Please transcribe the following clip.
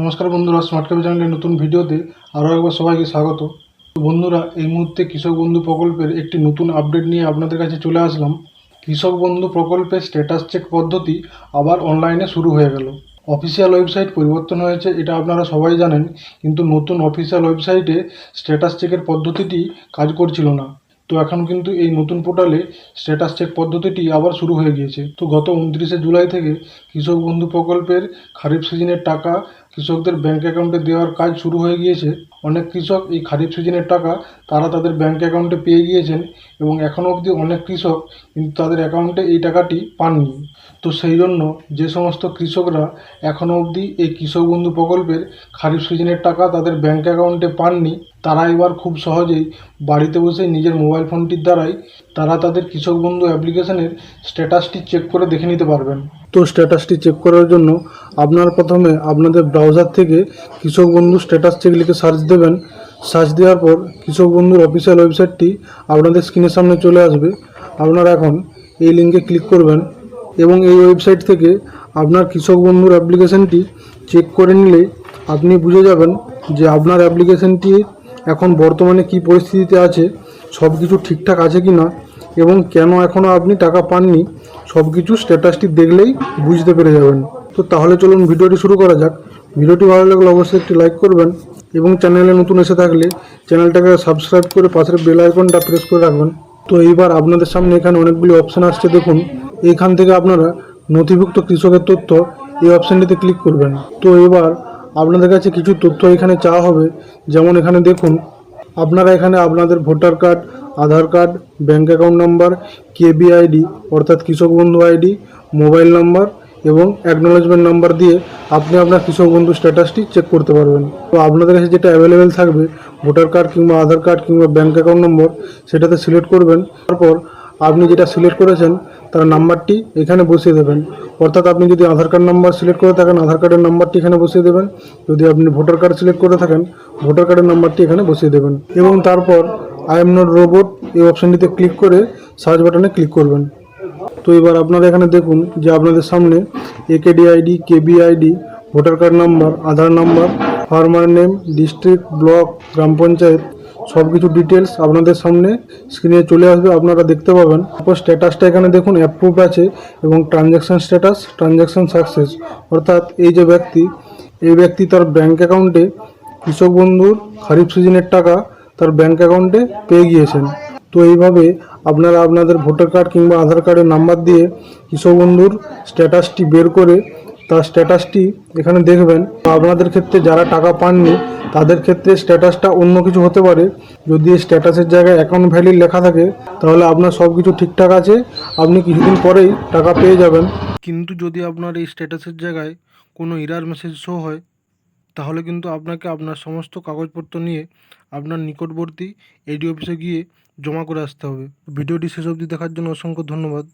নমস্কার বন্ধুরা smart cab চ্যানেলের নতুন ভিডিওতে আরও একবার সবাইকে স্বাগত। বন্ধুরা, এই মুহূর্তে কৃষক বন্ধু প্রকল্পের একটি নতুন আপডেট নিয়ে আপনাদের কাছে চলে আসলাম। কৃষক বন্ধু প্রকল্পের স্ট্যাটাস চেক পদ্ধতি আবার অনলাইনে শুরু হয়ে গেল। অফিসিয়াল ওয়েবসাইট পরিবর্তন হয়েছে, এটা আপনারা সবাই জানেন, কিন্তু নতুন অফিসিয়াল ওয়েবসাইটে স্ট্যাটাস চেকের পদ্ধতিটি কাজ করছিল না। তো এখন কিন্তু এই নতুন পোর্টালে স্ট্যাটাস চেক পদ্ধতিটি আবার শুরু হয়ে গিয়েছে। তো গত উনত্রিশে জুলাই থেকে কৃষক বন্ধু প্রকল্পের খারিফ সিজনের টাকা কৃষকদের ব্যাঙ্ক অ্যাকাউন্টে দেওয়ার কাজ শুরু হয়ে গিয়েছে। অনেক কৃষক এই খারিফ সিজনের টাকা তারা তাদের ব্যাঙ্ক অ্যাকাউন্টে পেয়ে গিয়েছেন এবং এখনও অবধি অনেক কৃষক কিন্তু তাদের অ্যাকাউন্টে এই টাকাটি পাননি। তো সেই জন্য যে সমস্ত কৃষকরা এখনও অবধি এই কৃষক বন্ধু প্রকল্পের খারিফ সিজনের টাকা তাদের ব্যাঙ্ক অ্যাকাউন্টে পাননি তারা এবার খুব সহজেই বাড়িতে বসে নিজের মোবাইল ফোনটির দ্বারাই তারা তাদের কৃষক বন্ধু অ্যাপ্লিকেশনের স্ট্যাটাসটি চেক করে দেখে নিতে পারবেন। তো স্ট্যাটাসটি চেক করার জন্য আপনার প্রথমে আপনাদের ব্রাউজার থেকে কৃষক বন্ধু স্ট্যাটাস চেক লিখে সার্চ দেবেন। সার্চ দেওয়ার পর কৃষক বন্ধুর অফিসিয়াল ওয়েবসাইটটি আপনাদের স্ক্রিনের সামনে চলে আসবে। আপনারা এখন এই লিঙ্কে ক্লিক করবেন এবং এই ওয়েবসাইট থেকে আপনার কৃষক বন্ধুর অ্যাপ্লিকেশনটি চেক করে নিলে আপনি বুঝে যাবেন যে আপনার অ্যাপ্লিকেশনটি এখন বর্তমানে কী পরিস্থিতিতে আছে সব কিছু ঠিকঠাক আছে কি না এবং কেন এখনও আপনি টাকা পাননি সব কিছু স্ট্যাটাসটি দেখলেই বুঝতে পেরে যাবেন। তো তাহলে চলুন ভিডিওটি শুরু করা যাক। ভিডিওটি ভালো লাগলে অবশ্যই একটি লাইক করবেন এবং চ্যানেলে নতুন এসে থাকলে চ্যানেলটাকে সাবস্ক্রাইব করে পাশের বেল আইকনটা প্রেস করে রাখবেন। তো এইবার আপনাদের সামনে এখানে অনেকগুলি অপশান আসছে দেখুন। এইখান থেকে আপনারা নথিভুক্ত কৃষকের তথ্য এই অপশানটিতে ক্লিক করবেন। তো এবার আপনাদের কাছে কিছু তথ্য এখানে চাওয়া হবে। যেমন এখানে দেখুন, আপনারা এখানে আপনাদের voter card, Aadhaar card bank account number KB ID অর্থাৎ Krishak Bandhu ID, mobile number এবং অ্যাকনোলেজমেন্ট নাম্বার দিয়ে আপনি আপনার কৃষক বন্ধু স্ট্যাটাসটি চেক করতে পারবেন। তো আপনাদের কাছে যেটা অ্যাভেলেবেল থাকবে, ভোটার কার্ড কিংবা আধার কার্ড কিংবা ব্যাঙ্ক অ্যাকাউন্ট নম্বর, সেটাতে সিলেক্ট করবেন। তারপর আপনি যেটা সিলেক্ট করেছেন, তার নাম্বারটি এখানে বসিয়ে দেবেন। অর্থাৎ আপনি যদি আধার কার্ড নাম্বার সিলেক্ট করে থাকেন, আধার কার্ডের নাম্বারটি এখানে বসিয়ে দেবেন। যদি আপনি ভোটার কার্ড সিলেক্ট করে থাকেন ভোটার কার্ডের নাম্বারটি এখানে বসিয়ে দেবেন। এবং তারপর আই এম নট রোবট এই অপশানটিতে ক্লিক করে সার্চ বাটনে ক্লিক করবেন। তো এবার আপনারা এখানে দেখুন যে আপনাদের সামনে AKD ID KB ID voter card number Aadhaar number farmer name district block গ্রাম পঞ্চায়েত সব কিছু ডিটেলস আপনাদের সামনে স্ক্রিনে চলে আসবে, আপনারা দেখতে পাবেন। তারপর স্ট্যাটাসটা এখানে দেখুন অ্যাপ্রুভ আছে এবং ট্রানজ্যাকশান স্ট্যাটাস ট্রানজ্যাকশান সাকসেস অর্থাৎ এই যে ব্যক্তি, এই ব্যক্তি তার ব্যাঙ্ক অ্যাকাউন্টে কৃষক বন্ধুর খারিফ সিজনের টাকা তার ব্যাঙ্ক অ্যাকাউন্টে পেয়ে গিয়েছেন। তো এইভাবে আপনারা আপনাদের ভোটার কার্ড কিংবা আধার কার্ডের নাম্বার দিয়ে কৃষক বন্ধুর স্ট্যাটাসটি বের করে তার স্ট্যাটাসটি এখানে দেখবেন। আপনাদের ক্ষেত্রে যারা টাকা পাননি, তাদের ক্ষেত্রে স্ট্যাটাসটা অন্য কিছু হতে পারে। যদি স্ট্যাটাসের জায়গায় অ্যাকাউন্ট ভ্যালি লেখা থাকে, তাহলে আপনার সব কিছু ঠিকঠাক আছে। আপনি কিছুদিন পরেই টাকা পেয়ে যাবেন। কিন্তু যদি আপনার এই স্ট্যাটাসের জায়গায় কোনো ইরার মেসেজ শো হয়, তাহলে কিন্তু আপনাকে আপনার সমস্ত কাগজপত্র নিয়ে আপনার নিকটবর্তী এডি অফিসে গিয়ে জমা করে আসতে হবে। ভিডিওটি শেষ অবধি দেখার জন্য অসংখ্য ধন্যবাদ।